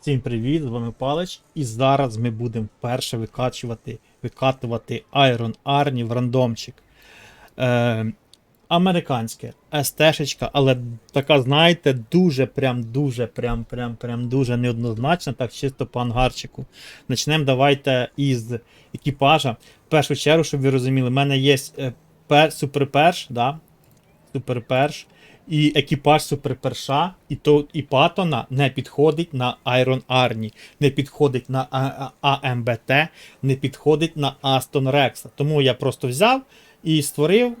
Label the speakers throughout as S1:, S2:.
S1: Всім привіт, з вами Палич. І зараз ми будемо вперше викачувати, викатувати Iron Arnie в рандомчик. Е, американське СТ-шечка, але така, знаєте, дуже прям, дуже, прям, прям, прям дуже неоднозначна, так чисто по ангарчику. Начнемо давайте із екіпажа. В першу чергу, щоб ви розуміли, в мене є е, пер, суперперш, да? суперперш. І екіпаж суперперша, і то і Патона не підходить на Iron Arnie, не підходить на АМБТ, не підходить на Aston Rex. Тому я просто взяв і створив.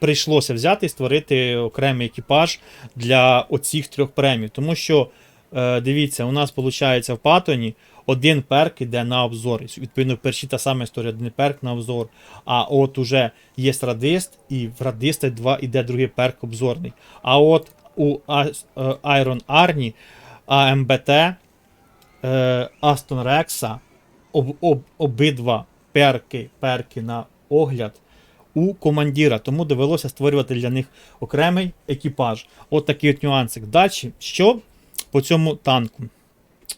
S1: Прийшлося взяти і створити окремий екіпаж для оцих трьох премій. Тому що, е, дивіться, у нас виходить в Патоні один перк іде на обзор. Відповідно, в першій та сама історія, один перк на обзор. А от уже є радист, і в радиста два іде другий перк обзорний. А от у е, Iron AMBT, е, Aston Rex, об, об, обидва перки, перки на огляд у командира. Тому довелося створювати для них окремий екіпаж. От такий от нюансик. Далі, що по цьому танку?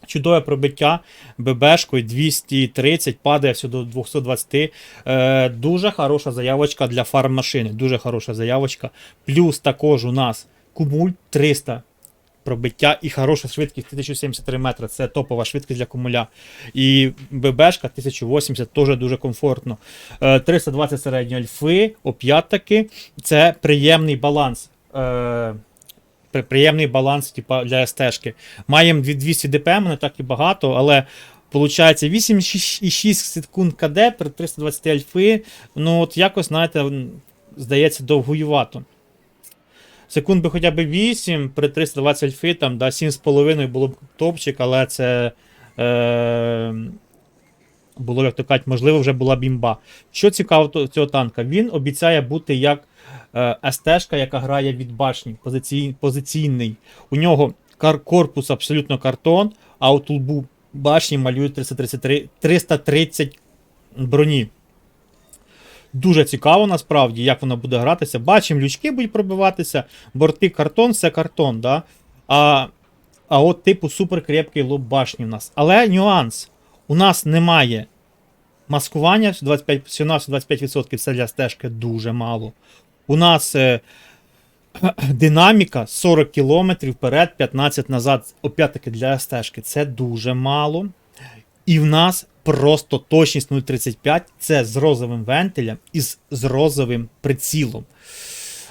S1: Чудове пробиття ББшкою 230, падає все до 220. Е, дуже хороша заявочка для фарм-машини. Дуже хороша заявочка. Плюс також у нас кумуль 300 пробиття і хороша швидкість 1073 метри. Це топова швидкість для кумуля. І ББшка 1080 теж дуже комфортно. Е, 320 середньої альфи, оп'ять-таки. Це приємний баланс. Е, приємний баланс типа, для СТ-шки. Маємо 200 дпм, не так і багато, але виходить 8,6 секунд КД при 320 альфи. Ну, от якось, знаєте, здається, довгоювато. Секунд би хоча б 8 при 320 альфи, там, да, 7,5 було б топчик, але це. Е- було, як то кажуть, можливо, вже була бімба. Що цікаво цього танка? Він обіцяє бути як СТ-шка, яка грає від башні, позицій, позиційний. У нього корпус абсолютно картон, а от лбу башні малюють 333, 330 броні. Дуже цікаво насправді, як вона буде гратися. Бачимо, лючки будуть пробиватися, борти картон, все картон. Да? А, а от типу суперкрепкий лоб башні в нас. Але нюанс: у нас немає маскування, 25, всього нас 25% це для стежки дуже мало. У нас е, динаміка 40 км вперед, 15 назад. Опять-таки для стежки це дуже мало. І в нас просто точність 0,35 це з розовим вентилем і з, розовим прицілом.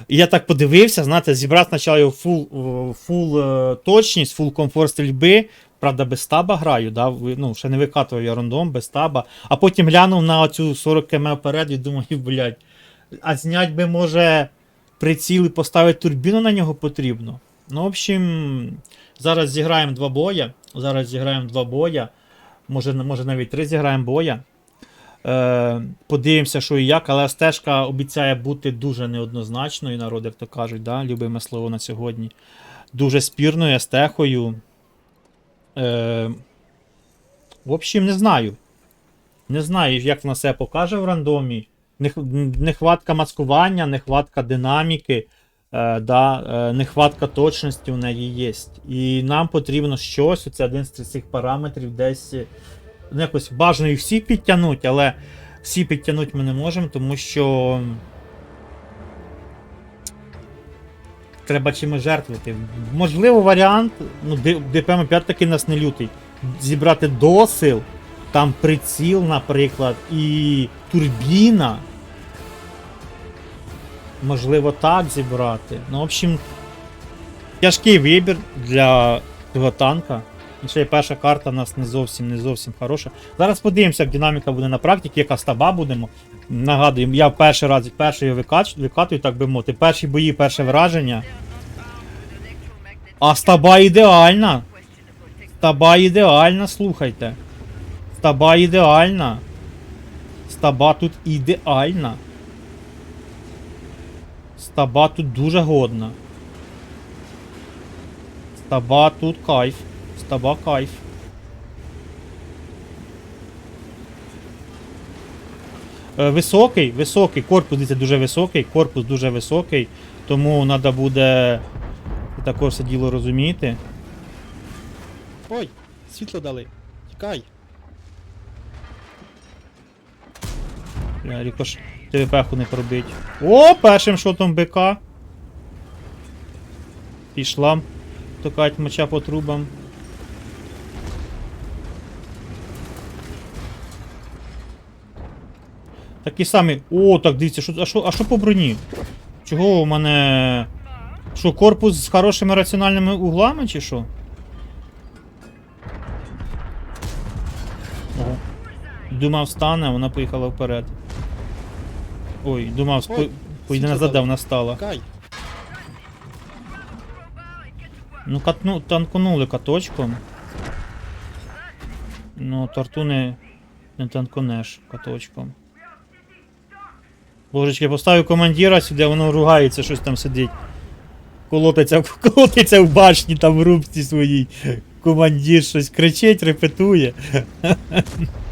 S1: І я так подивився, знаєте, зібрав спочатку його фул, е, фул е, точність, фул комфорт стрільби. Правда, без таба граю, да? ну, ще не викатував я рандом без таба. А потім глянув на оцю 40 км вперед і думаю, блядь, а знять би, може, приціл і поставити турбіну на нього потрібно. Ну, в общем, зараз зіграємо два боя. Зараз зіграємо два боя. Може, може навіть три зіграємо боя. Е, подивимося, що і як, але стежка обіцяє бути дуже неоднозначною, народ, як то кажуть, да? любиме слово на сьогодні. Дуже спірною естехою. Е, в общем, не знаю. Не знаю, як вона себе покаже в рандомі. Нех- Нехватка маскування, нехватка динаміки, е, да, е, нехватка точності у неї є. І нам потрібно щось, це один з цих параметрів, десь е, ну, якось бажано їх всі підтягнути, але всі підтягнути ми не можемо, тому що. Треба чимось жертвувати. Можливо, варіант, ну, ДПМ 5 таки нас не лютий. Зібрати досил, там приціл, наприклад, і турбіна. Можливо, так зібрати. Ну, в общем, тяжкий вибір для цього танка. Ще й перша карта у нас не зовсім не зовсім хороша. Зараз подивимося, як динаміка буде на практиці, яка стаба будемо. Нагадую, я перший раз перший викач, викатую, так би мовити. Перші бої, перше враження. А стаба ідеальна. Стаба ідеальна, слухайте. Стаба ідеальна. Стаба тут ідеальна. Стаба тут дуже годна. Стаба тут кайф. Стаба кайф. Е, Високий, високий, корпус дивіться, дуже високий, корпус дуже високий, тому треба буде також це діло розуміти. Ой!
S2: світло дали. Тікай.
S1: Рікош ТВП-ху не пробить. О, першим шотом БК. Пішла. Токать моча по трубам. Такі самі. О, так дивіться, що, а, що, а що по броні? Чого у мене. Що, корпус з хорошими раціональними углами, чи що? Ого. Думав стане, вона поїхала вперед. Ой, думав.
S2: Ой,
S1: де вона стала.
S2: Тікай.
S1: Ну, катну, танконули каточком. Ну, торту не, не танконеш каточком. Божечки, поставив командира сюди, воно ругається, щось там сидить. Колотиться, колотиться в башні там в рубці своїй. Командир щось кричить, репетує.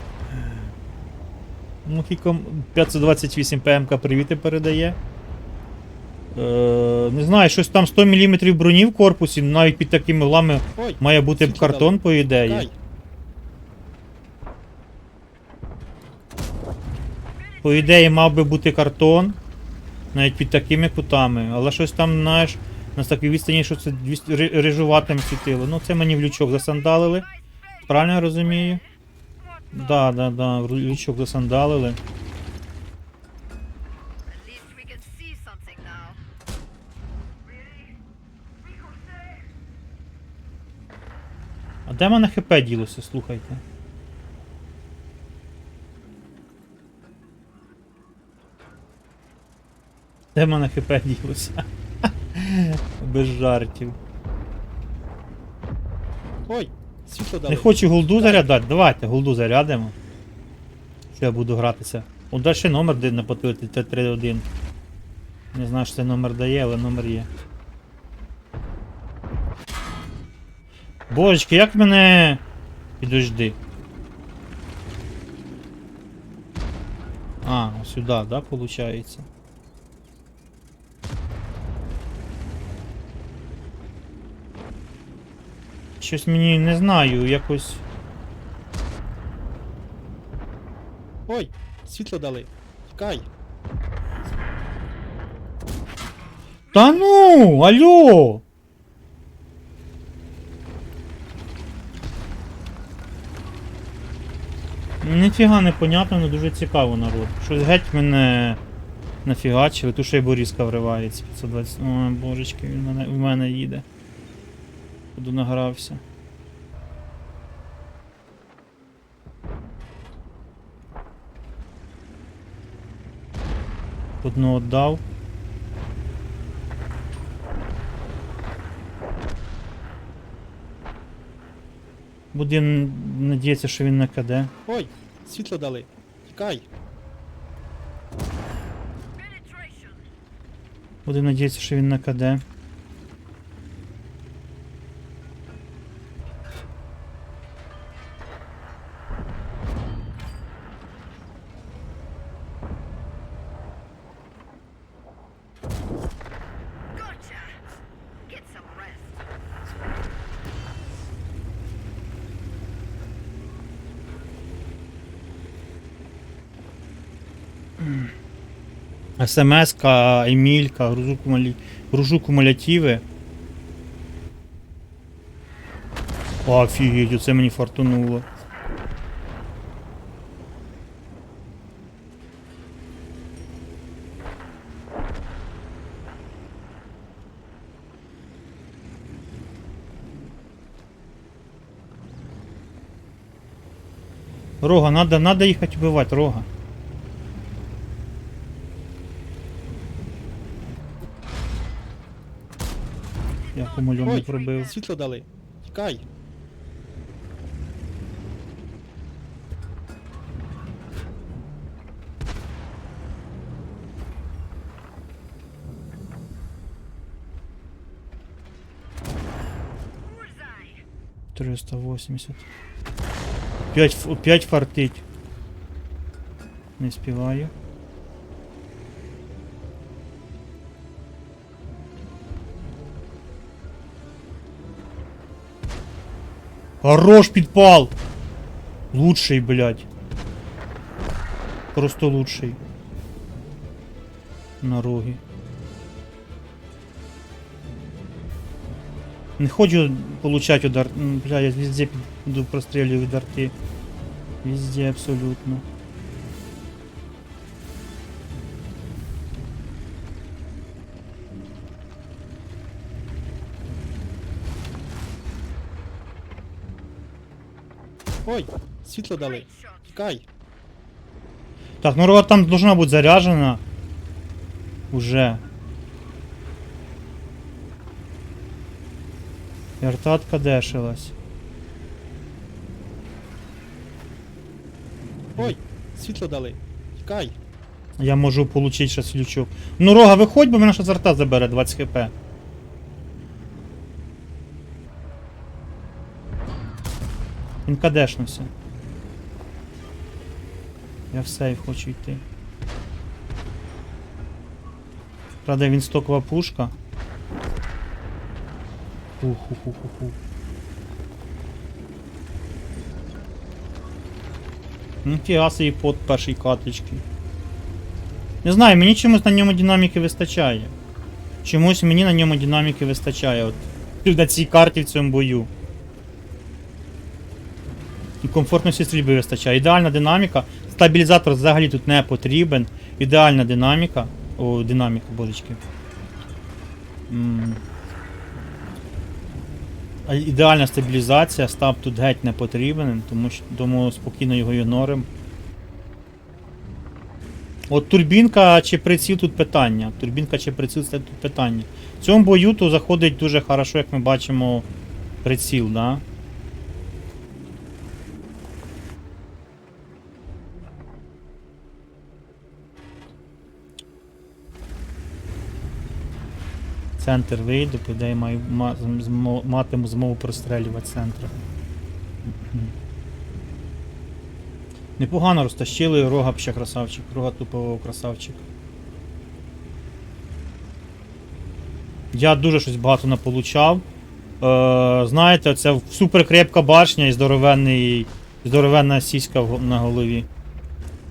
S1: Ну, 528 ПМК привіти передає. Е, не знаю, щось там 100 мм броні в корпусі, навіть під такими углами
S2: Ой,
S1: має бути картон,
S2: дали.
S1: по ідеї.
S2: тікай.
S1: По ідеї мав би бути картон, навіть під такими кутами, але щось там, знаєш, на такій відстані, що це ри- рижуватим світило. Ну це мені в лючок засандалили. Правильно я розумію? Да, да, да, в засандалили. А де мене хп ділося, слухайте? Де мене хп ділося? Без жартів.
S2: Ой,
S1: Не хочу голду зарядати, давайте голду зарядимо. Що я буду гратися. О, далі номер де на потилці Т31. Не знаю, що це номер дає, але номер є. Божечки, як мене. Підожди. А, сюди, да, получається. Щось мені не знаю, якось.
S2: Ой, світло дали. Тікай.
S1: Та ну, алло! Ніфіга не понятно, але дуже цікаво народ. Щось геть мене нафігачили, ту ще й Борізка вривається. 520. Ой, божечки, він мене, в мене їде. Буду награвся. Одну віддав. Будемо надіятися, що він не каде.
S2: Ой, світло дали. Тікай.
S1: Будемо надіятися, що він не каде. СМС-ка, Емілька, гружу, кумулі... гружу кумулятиви. Офігеть, оце мені фартунуло. Рога, надо, надо їхати вбивати, рога.
S2: Ой,
S1: пробив.
S2: світло дали. Тікай.
S1: 380. 5, 5 фартить. Не співаю. Хорош підпал! Лучший, блядь. Просто лучший. На роги. Не хочу получать удар. Бля, я везде буду прострелюю від. Везде абсолютно.
S2: Світло дали. Тікай.
S1: Так, ну рога там должна бути заряжена. Уже. Вертатка дешилась.
S2: Ой, світло дали. Тікай.
S1: Я можу получить щас лючок. Ну рога, виходь, бо мене ще з арта забере 20 хп. Він кадешнувся. Я в сейф хочу йти. Правда, він стокова пушка. Уху-ху-ху-ху. Ну, фіаси і под першій катрички. Не знаю, мені чомусь на ньому динаміки вистачає. Чомусь мені на ньому динаміки вистачає. От на цій карті в цьому бою. І комфортності стрільби вистачає. Ідеальна динаміка. Стабілізатор взагалі тут не потрібен. Ідеальна динаміка. О, динаміка, божечки. Ідеальна стабілізація, стаб тут геть не потрібен, тому, що, спокійно його ігнорим. От турбінка чи приціл тут питання. Турбінка чи приціл це тут питання. В цьому бою то заходить дуже хорошо, як ми бачимо, приціл, да? Центр вийду, по ідеї маю матиму змогу прострелювати центр. Непогано розтащили, рога ще красавчик, рога тупого красавчик. Я дуже щось багато наполучав. Е, знаєте, це суперкрепка башня і здоровенний, здоровенна сіська на голові.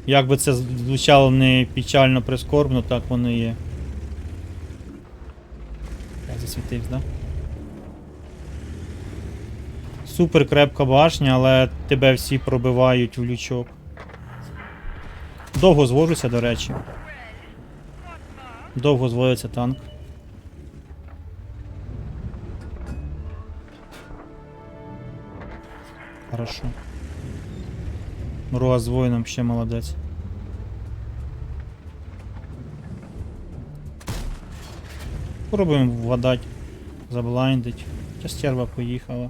S1: Як би це звучало не печально прискорбно, так воно є. Засвітився, да? Супер крепка башня, але тебе всі пробивають в лючок. Довго звожуся, до речі. Довго зводиться танк. Хорошо. Мруа з воїном ще молодець. Пробуємо вгадати, заблайндить. Ця стерва поїхала.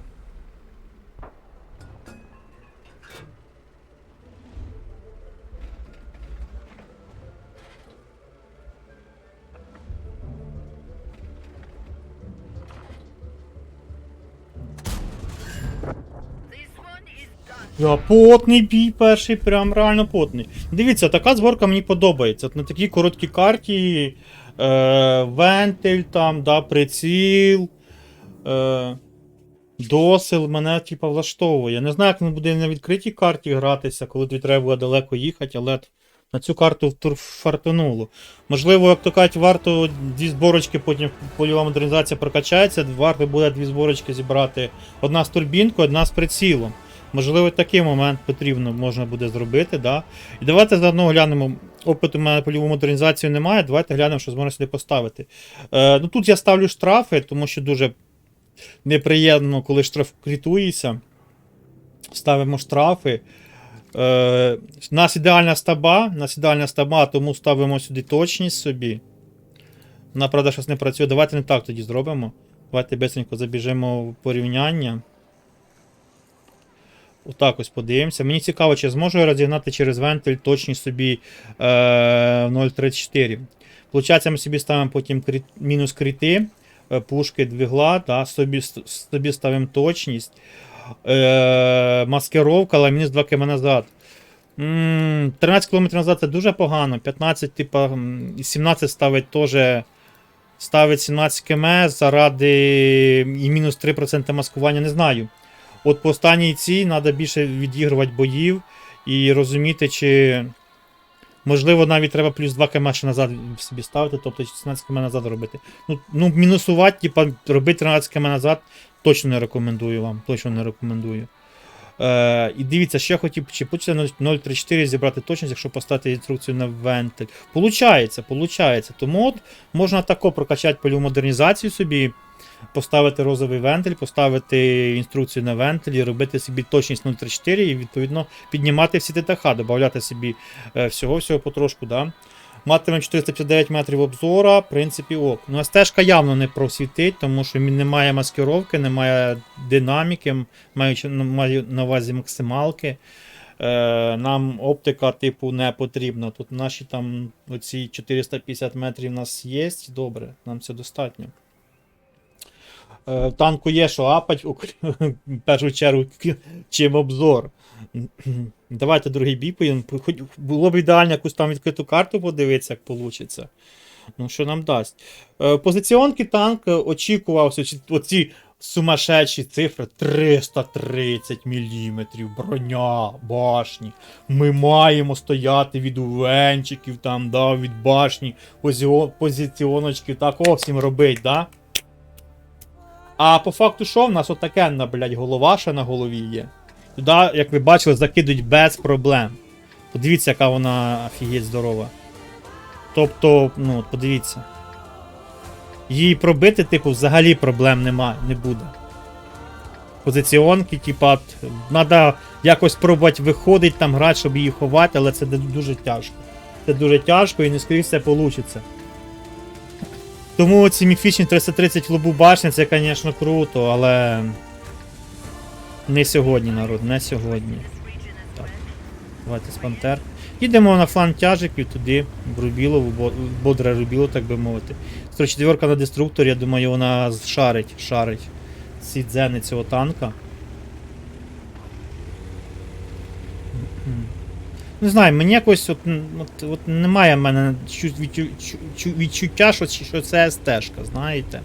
S1: Я потний бій перший, прям реально потний. Дивіться, така зборка мені подобається. От на такій короткій карті. Е, вентиль там, да, приціл. Е, досил мене типа влаштовує. Не знаю, як він буде на відкритій карті гратися, коли тобі треба буде далеко їхати, але на цю карту фартануло. Можливо, як то кажуть, варто дві зборочки, потім польова модернізація прокачається, варто буде дві зборочки зібрати. Одна з турбінкою, одна з прицілом. Можливо, такий момент потрібно можна буде зробити. Да? І давайте заодно глянемо. Опиту у мене польову модернізацію немає. Давайте глянемо, що зможна сюди поставити. Е, ну, тут я ставлю штрафи, тому що дуже неприємно, коли штраф критується. Ставимо штрафи. Е, у нас ідеальна стаба, нас ідеальна стаба, тому ставимо сюди точність собі. Вона, правда, щось не працює. Давайте не так тоді зробимо. Давайте бесенько забіжимо в порівняння. Отак ось подивимося. Мені цікаво, чи зможу я розігнати через вентиль точність собі е, 0,34. Получається, ми собі ставимо потім крит, мінус крити, е, пушки двигла, та, собі, собі ставимо точність. Е, маскировка, але мінус 2 км назад. 13 км назад це дуже погано. 15, типа, 17 ставить теж. Ставить 17 км заради і мінус 3% маскування, не знаю. От по останній цій треба більше відігрувати боїв і розуміти, чи. Можливо, навіть треба плюс 2 км ще назад собі ставити, тобто 16 км назад робити. Ну, ну мінусувати, типа, робити 13 км назад точно не рекомендую вам. Точно не рекомендую. Е, і дивіться, ще хотів, чи получиться 0.34 зібрати точність, якщо поставити інструкцію на вентиль. Получається, получається. Тому от можна тако прокачати польову модернізацію собі, поставити розовий вентиль, поставити інструкцію на вентиль робити собі точність 0.34 і відповідно піднімати всі ТТХ, додати собі е, всього-всього потрошку. Да? Матимемо 459 метрів обзора, в принципі, ок. Ну, стежка явно не просвітить, тому що немає маскировки, немає динаміки, маючи ну, маю на увазі максималки. Е, нам оптика, типу, не потрібна. Тут наші там оці 450 метрів у нас є. Добре, нам це достатньо. Е, танку є, що апать, у- першу чергу, чим обзор. Давайте другий бій поїдемо. Було б ідеально якусь там відкриту карту подивитися, як вийде. Ну, що нам дасть. Е, позиціонки танк очікувався, оці сумасшедші цифри 330 мм, броня, башні. Ми маємо стояти від увенчиків, там, да, від башні, позиціоночки, так о, робить, да? А по факту що в нас отакенна, блядь, голова ще на голові є. Туди, як ви бачили, закидують без проблем. Подивіться, яка вона офігеть здорова. Тобто, ну, подивіться. Її пробити, типу, взагалі проблем нема, не буде. Позиціонки, типа, треба якось пробувати виходить там грати, щоб її ховати, але це дуже тяжко. Це дуже тяжко і не скоріше все вийде. Тому ці міфічні 330 в лобу башні, це, звісно, круто, але. Не сьогодні, народ, не сьогодні. Так. Давайте з пантер. Їдемо на фланг тяжиків туди, в Рубілову, бодре Рубіло, так би мовити. 104 на деструкторі, я думаю, вона шарить, шарить ці дзени цього танка. Не знаю, мені якось от, от, от немає в мене чу- відчу- чу- чу- відчуття, що, що це стежка, знаєте.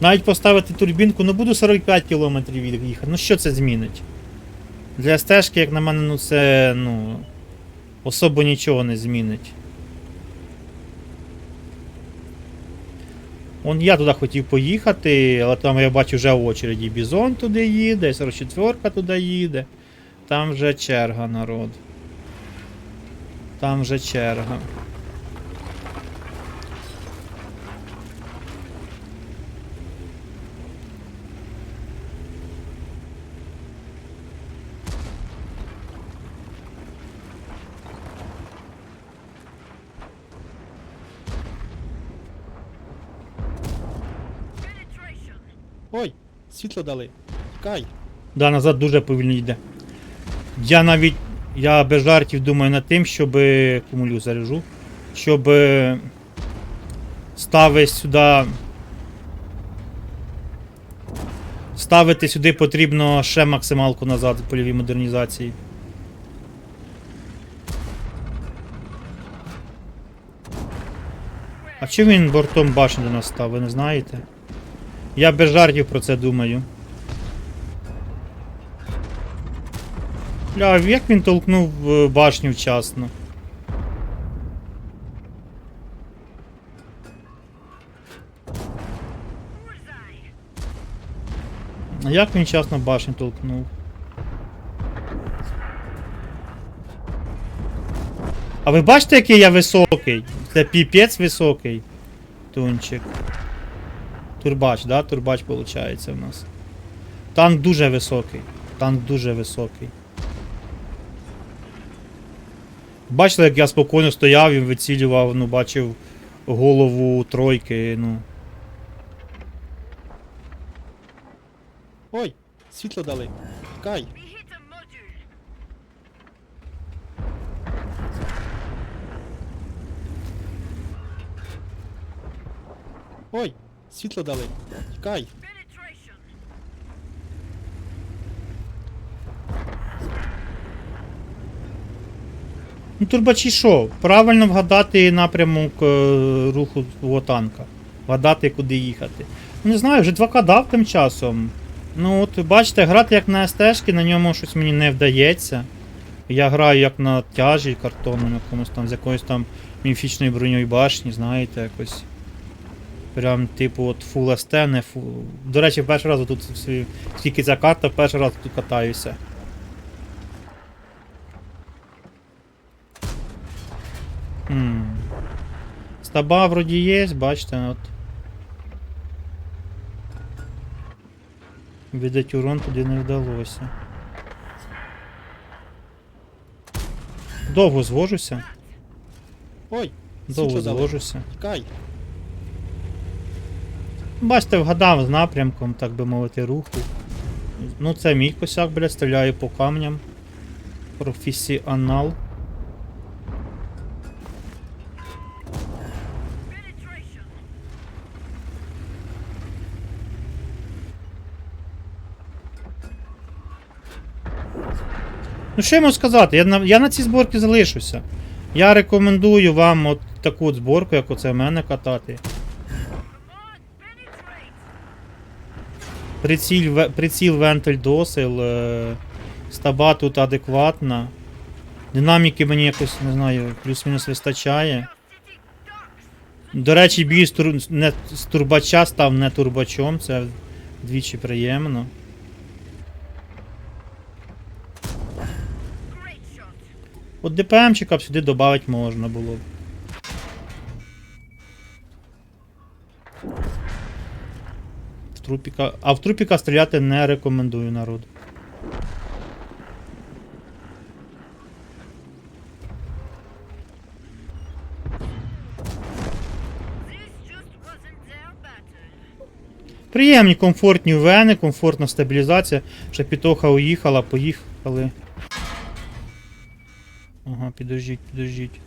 S1: Навіть поставити турбінку, ну буду 45 км їхати. Ну що це змінить? Для стежки, як на мене, ну це ну, особо нічого не змінить. Он я туди хотів поїхати, але там я бачу вже в очереді Бізон туди їде, 44 туди їде. Там вже черга, народ. Там вже черга.
S2: Ой, світло дали. Тікай.
S1: Да, назад дуже повільно йде. Я навіть. Я без жартів думаю над тим, щоб. Кумулю заряжу. Щоб. Ставити сюди. Ставити сюди потрібно ще максималку назад в польовій модернізації. А чи він бортом башні до нас став, ви не знаєте? Я без жартів про це думаю. Бля, як він толкнув е, башню вчасно? А як він вчасно башню толкнув? А ви бачите, який я високий? Це піпець високий. Тунчик. Турбач, да? Турбач виходить в нас. Танк дуже високий. Танк дуже високий. Бачили, як я спокійно стояв і вицілював, ну, бачив голову тройки, ну.
S2: Ой, світло дали.
S3: Module.
S2: Ой, світло дали. Тікай.
S1: Ну, турбачі що? Правильно вгадати напрямок е, руху свого танка. Вгадати, куди їхати. Ну, не знаю, вже 2К дав тим часом. Ну, от бачите, грати як на СТ-шки, на ньому щось мені не вдається. Я граю як на тяжі картонному якомусь там, з якоюсь там міфічною броньою башні, знаєте, якось. Прям, типу, от Full ST, не full. До речі, перший раз тут тільки ця карта, перший раз тут катаюся. Стаба вроді є, бачите, от. Видать урон туди не вдалося. Довго звожуся.
S2: Ой!
S1: Довго звожуся.
S2: Тікай!
S1: Бачите, вгадав з напрямком, так би мовити, руху. Ну, це мій косяк, блядь, стріляю по камням. Професіонал. Ну, що я можу сказати? Я на, я на цій зборці залишуся. Я рекомендую вам от таку зборку, як оце в мене катати. Приціл, приціл вентиль досил. Е, стаба тут адекватна. Динаміки мені якось, не знаю, плюс-мінус вистачає. До речі, бій з, тур... не... з турбача став не турбачом, це двічі приємно. От ДПМчика б сюди додати можна було. б. Трупіка... А в трупіка стріляти не рекомендую народ.
S3: This just wasn't their battle.
S1: Приємні, комфортні вени, комфортна стабілізація. Шапітоха уїхала, поїхали. Ага, підождіть, підождіть.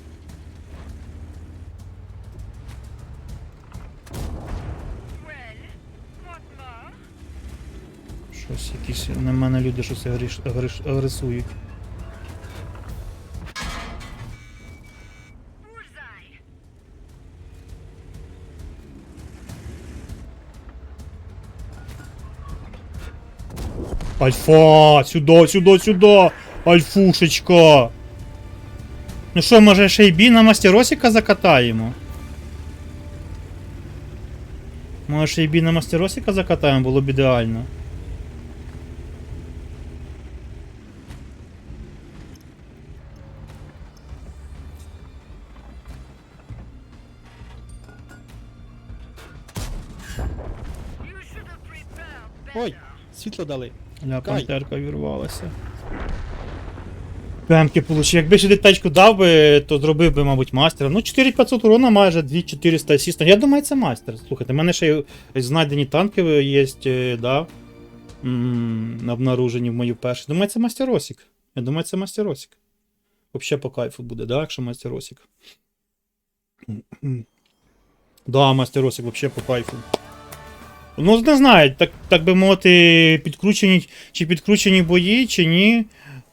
S1: Щось якісь на мене люди щось агриш, агриш, агресують. Альфа! Сюди, сюди, сюди! Альфушечка! Ну що, може ще й бій на мастеросіка закатаємо? Може ще й бій на мастеросіка закатаємо, було б ідеально.
S2: Ой! Світло дали.
S1: Ля, пантерка вірвалася. Пемки получив. Якби ще тачку дав би, то зробив би, мабуть, мастера. Ну, 4500 урона майже 2400 асіста. Я думаю, це мастер. Слухайте, в мене ще знайдені танки є, е, да. Обнаружені в мою першу. Думаю, це мастеросік. Я думаю, це мастеросік. Взагалі по кайфу буде, да, якщо мастеросік. Да, мастеросік, взагалі по кайфу. Ну, не знаю, так, так би мовити, підкручені, чи підкручені бої, чи ні.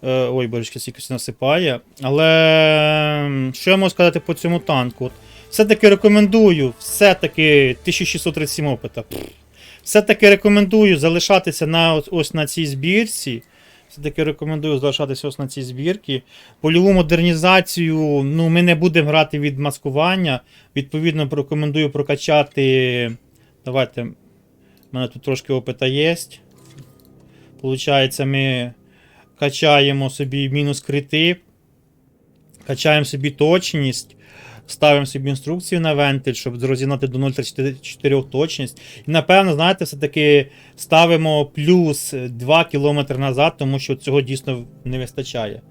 S1: Е, ой, борочка якось насипає. Але що я можу сказати по цьому танку? Все-таки рекомендую, все-таки 1637 опита. Все-таки рекомендую залишатися на ось на цій збірці. Все-таки рекомендую залишатися ось на цій збірці. Польову модернізацію, ну, ми не будемо грати від маскування. Відповідно, рекомендую прокачати. Давайте. У мене тут трошки опита є. Получається, ми качаємо собі мінус крити, качаємо собі точність, ставимо собі інструкцію на вентиль, щоб розігнати до 0,34 точність. І напевно, знаєте, все-таки ставимо плюс 2 км назад, тому що цього дійсно не вистачає.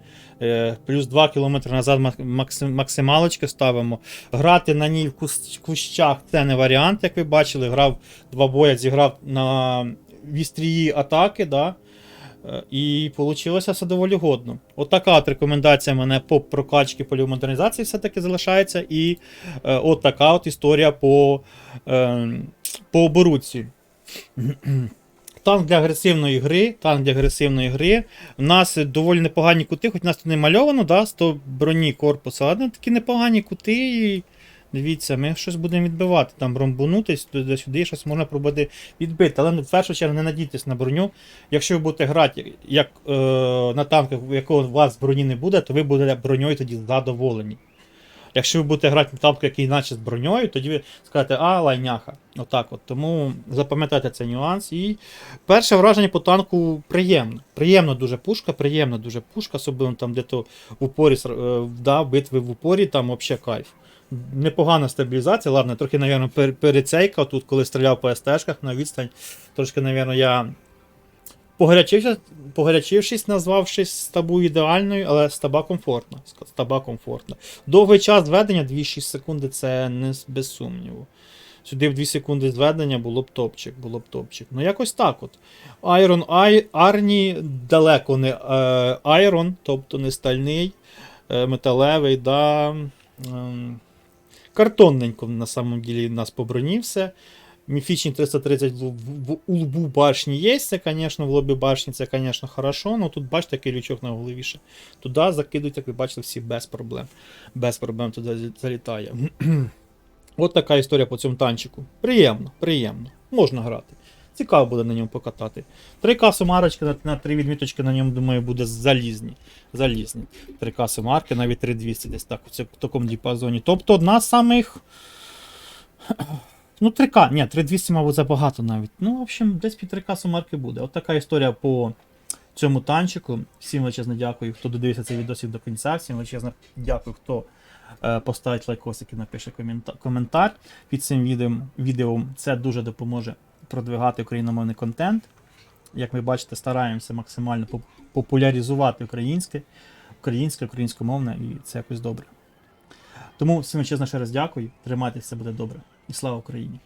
S1: Е, Плюс 2 км назад мак- максималочки ставимо. Грати на ній в кущах це не варіант, як ви бачили. Грав два боя, зіграв на вістрії атаки, да? І вийшло все доволі годно. От от рекомендація мене по прокачці полімодернізації все-таки залишається. І е, от така от історія по, е, по оборудці. Танк для агресивної гри. Танк для агресивної гри. У нас доволі непогані кути, хоч у нас тут не мальовано, да, 100 броні корпусу, але такі непогані кути. І Дивіться, ми щось будемо відбивати, там ромбунутись туди-сюди, щось можна пробувати відбити. Але ну, в першу чергу не надійтесь на броню. Якщо ви будете грати як е, на танках, у якого у вас броні не буде, то ви будете броньою тоді задоволені. Якщо ви будете грати на танку, який наче з броньою, тоді ви скажете, а, лайняха. Отак от. Тому запам'ятайте цей нюанс. І перше враження по танку приємно. Приємно дуже пушка, приємна дуже пушка, особливо там де-то в упорі е, да, битви в упорі, там взагалі кайф. Непогана стабілізація, ладно, трохи, мабуть, пер, перецейкав тут, коли стріляв по СТшках на відстань. Трошки, мабуть, я Погарячився, погарячившись, назвавшись стабу ідеальною, але стаба комфортна. Стаба комфортна. Довгий час зведення 2-6 секунди це не без сумніву. Сюди в 2 секунди зведення було б топчик, було б топчик. Ну якось так от. Айрон Арні далеко не е, Айрон, тобто не стальний, е, металевий, да. Картонненько на самом ділі нас по броні все. Міфічні 330 в, в, в у лбу башні є, це, звісно, в лобі башні, це, звісно, хорошо. але тут бачите, такий лючок на головіше. Туди закидують, як ви бачите, всі без проблем. Без проблем туди залітає. От така історія по цьому танчику. Приємно, приємно. Можна грати. Цікаво буде на ньому покатати. 3К сумарочки на, на 3 відміточки на ньому, думаю, буде залізні. Залізні. 3К сумарки, навіть 3200 десь так, це в такому діапазоні. Тобто одна з самих. Ну, 3К, ні, 3200, мабуть, забагато навіть. Ну, в общем, десь під 3К сумарки буде. От така історія по цьому танчику. Всім величезно дякую, хто додивився цей відосик до кінця. Всім величезно дякую, хто е, поставить лайкосик і напише комента- коментар під цим відео. Це дуже допоможе продвигати україномовний контент. Як ви бачите, стараємося максимально популяризувати українське, українське, українськомовне, і це якось добре. Тому всім чесно ще раз дякую. Тримайтеся, буде добре. І слава Україні!